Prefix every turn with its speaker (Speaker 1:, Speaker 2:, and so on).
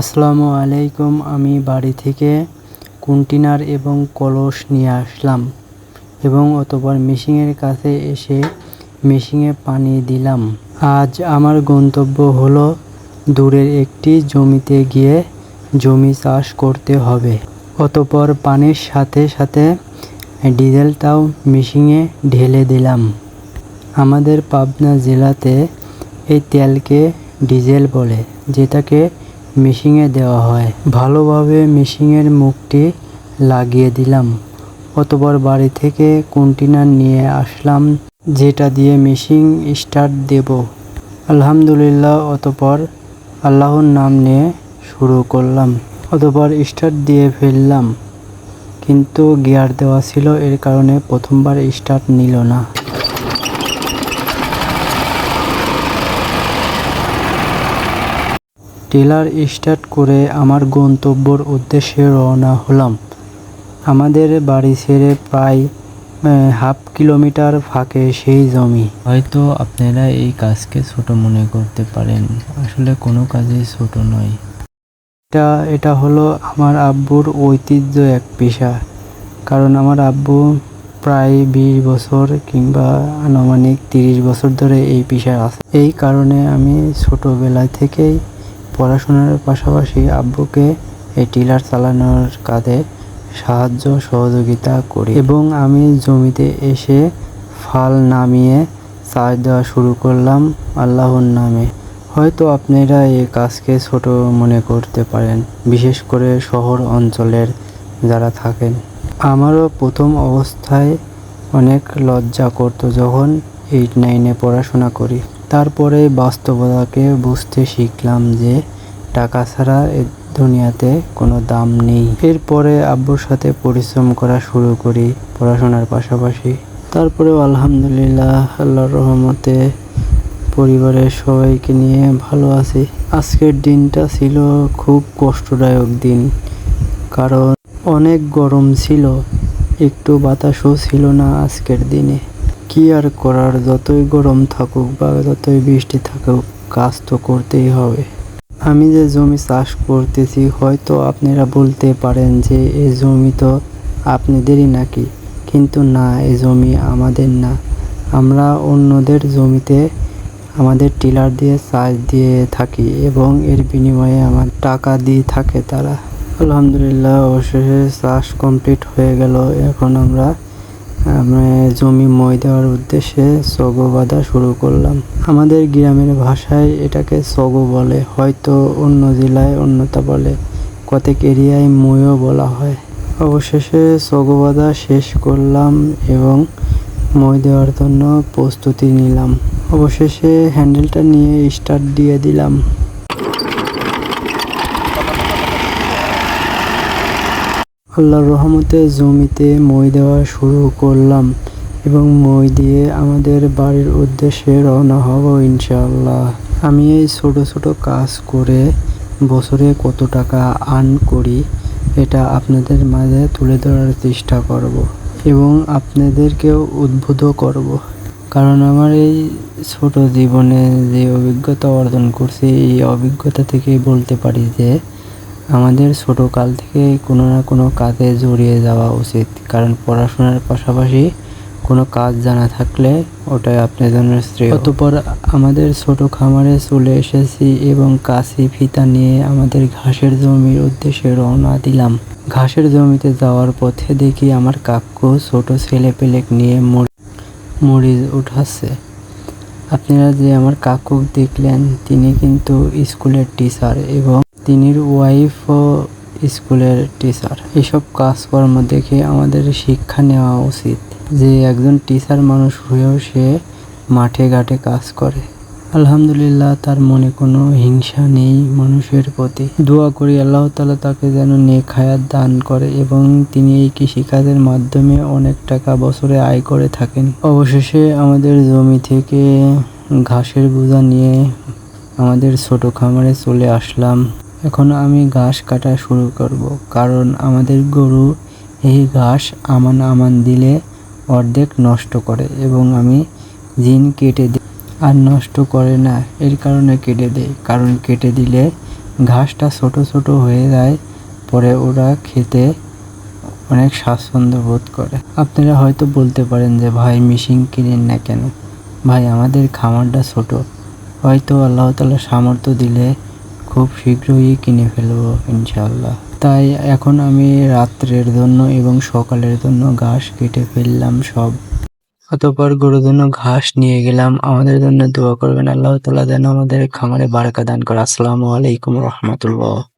Speaker 1: আসসালামু আলাইকুম, আমি বাড়ি থেকে কন্টেনার এবং কলস নিয়ে আসলাম এবং অতঃপর মেশিনের কাছে এসে মেশিনে পানি দিলাম। আজ আমার গন্তব্য হলো দূরের একটি জমিতে গিয়ে জমি চাষ করতে হবে। অতপর পানির সাথে সাথে ডিজেলটাও মেশিনে ঢেলে দিলাম। আমাদের পাবনা জেলাতে এই তেলকে ডিজেল বলে, যেটাকে মেশিনে দেওয়া হয়। ভালোভাবে মেশিনের মুখটি লাগিয়ে দিলাম। অতপর বাড়ি থেকে কন্টেনার নিয়ে আসলাম, যেটা দিয়ে মেশিন স্টার্ট দেব। আলহামদুলিল্লাহ, অতপর আল্লাহর নাম নিয়ে শুরু করলাম। অতপর স্টার্ট দিয়ে ফেললাম। কিন্তু গিয়ার দেওয়া ছিল, এর কারণে প্রথমবার স্টার্ট নিল না। টেলার স্টার্ট করে আমার গন্তব্যর উদ্দেশ্যে রওনা হলাম। আমাদের বাড়ি ছেড়ে প্রায় হাফ কিলোমিটার ফাঁকে সেই জমি। হয়তো আপনারা এই কাজকে ছোট মনে করতে পারেন। আসলে কোনো কাজই ছোট নয়। এটা এটা হলো আমার আব্বুর ঐতিহ্য এক পেশা। কারণ আমার আব্বু প্রায় বিশ বছর কিংবা আনুমানিক তিরিশ বছর ধরে এই পেশায় আছে। এই কারণে আমি ছোটোবেলা থেকেই পড়াশোনার পাশাপাশি আব্বুকে এই টিলার চালানোর কাজে সাহায্য সহযোগিতা করি এবং আমি জমিতে এসে ফাল নামিয়ে চাষ দেওয়া শুরু করলাম আল্লাহর নামে। হয়তো আপনারা এই কাজকে ছোট মনে করতে পারেন, বিশেষ করে শহর অঞ্চলের যারা থাকেন। আমারও প্রথম অবস্থায় অনেক লজ্জা করতো যখন এইট নাইনে পড়াশোনা করি। তারপরে বাস্তবতাকে বুঝতে শিখলাম যে টাকা ছাড়া এ দুনিয়াতে কোনো দাম নেই। এরপরে আব্বুর সাথে পরিশ্রম করা শুরু করি পড়াশোনার পাশাপাশি। তারপরেও আলহামদুলিল্লাহ, আল্লাহর রহমতে পরিবারের সবাইকে নিয়ে ভালো আছি। আজকের দিনটা ছিল খুব কষ্টদায়ক দিন, কারণ অনেক গরম ছিল, একটু বাতাসও ছিল না আজকের দিনে। কি আর করার, যতই গরম থাকুক বা যতই বৃষ্টি থাকুক, কাজ তো করতেই হবে। আমি যে জমি চাষ করতেছি, হয়তো আপনারা বলতে পারেন যে এই জমি তো আপনাদেরই নাকি, কিন্তু না এই জমি আমাদের না। আমরা অন্যদের জমিতে আমাদের টিলার দিয়ে চাষ দিয়ে থাকি এবং এর বিনিময়ে আমার টাকা দিয়ে থাকে তারা। আলহামদুলিল্লাহ, অবশেষে চাষ কমপ্লিট হয়ে গেল। এখন আমরা জমি মই দেওয়ার উদ্দেশ্যে সগো বাঁধা শুরু করলাম। আমাদের গ্রামের ভাষায় এটাকে সগো বলে, হয়তো অন্য জেলায় অন্যতা বলে। কতক এরিয়ায় মইও বলা হয়। অবশেষে সগো বাঁধা শেষ করলাম এবং মই দেওয়ার জন্য প্রস্তুতি নিলাম। অবশেষে হ্যান্ডেলটা নিয়ে স্টার্ট দিয়ে দিলাম। আল্লাহর রহমতে জমিতে মই দেওয়া শুরু করলাম এবং মই দিয়ে আমাদের বাড়ির উদ্দেশ্যে রওনা হব ইনশাআল্লাহ। আমি এই ছোট ছোট কাজ করে বছরে কত টাকা আর্ন করি, এটা আপনাদের মাঝে তুলে ধরার চেষ্টা করব এবং আপনাদেরকেও উদ্বুদ্ধ করব। কারণ আমার এই ছোট জীবনে যে অভিজ্ঞতা অর্জন করছি, এই অভিজ্ঞতা থেকেই বলতে পারি যে আমাদের ছোটো কাল থেকে কোনো না কোনো কাজে জড়িয়ে যাওয়া উচিত। কারণ পড়াশোনার পাশাপাশি কোনো কাজ জানা থাকলে ওটাই আপনার জন্য শ্রেয়। অতপর আমাদের ছোট খামারে চলে এসেছি এবং কাশি ফিতা নিয়ে আমাদের ঘাসের জমির উদ্দেশ্যে রওনা দিলাম। ঘাসের জমিতে যাওয়ার পথে দেখি আমার কাকু ছোট ছেলে পেলেক নিয়ে মরিচ উঠাচ্ছে। আপনারা যে আমার কাকু দেখলেন, তিনি কিন্তু স্কুলের টিচার এবং তিনির ওয়াইফও স্কুলের টিচার এসব কাজকর্ম দেখে আমাদের শিক্ষা নেওয়া উচিত যে একজন টিচার মানুষ হয়েও সে মাঠে ঘাটে কাজ করে। আলহামদুলিল্লাহ, তার মনে কোনো হিংসা নেই মানুষের প্রতি। দোয়া করি আল্লাহ তালা তাকে যেন নেক হায়াত দান করে এবং তিনি এই কৃষিকাজের মাধ্যমে অনেক টাকা বছরে আয় করে থাকেন। অবশেষে আমাদের জমি থেকে ঘাসের বোঝা নিয়ে আমাদের ছোট খামারে চলে আসলাম। এখন আমি ঘাস কাটা শুরু করব, কারণ আমাদের গরু এই ঘাস আমান আমান দিলে অর্ধেক নষ্ট করে এবং আমি জিন কেটে দিই আর নষ্ট করে না, এর কারণে কেটে দেয় কারণ কেটে দিলে ঘাসটা ছোট ছোট হয়ে যায়, পরে ওরা খেতে অনেক স্বাচ্ছন্দ্য বোধ করে। আপনারা হয়তো বলতে পারেন যে, ভাই মিশিং কিনেন না কেন? ভাই, আমাদের খামারটা ছোট। হয়তো আল্লাহ তালা সামর্থ্য দিলে খুব শীঘ্রই কিনে ফেলব ইনশাল্লাহ তাই এখন আমি রাত্রের জন্য এবং সকালের জন্য ঘাস কেটে ফেললাম সব। অতপর গরুর জন্য ঘাস নিয়ে গেলাম। আমাদের জন্য দোয়া করবেন আল্লাহ তালা যেন আমাদের খামারে বারাকা দান করে। আসসালামু আলাইকুম রহমতুল্লাহ।